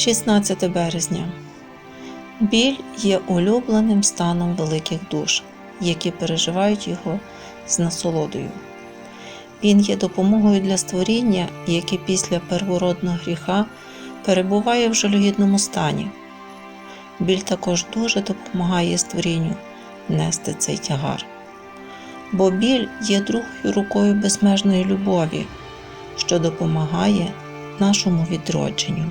16 березня. Біль є улюбленим станом великих душ, які переживають його з насолодою. Він є допомогою для створіння, яке після первородного гріха перебуває в жалюгідному стані. Біль також дуже допомагає створінню нести цей тягар. Бо біль є другою рукою безмежної любові, що допомагає нашому відродженню.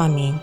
Амінь.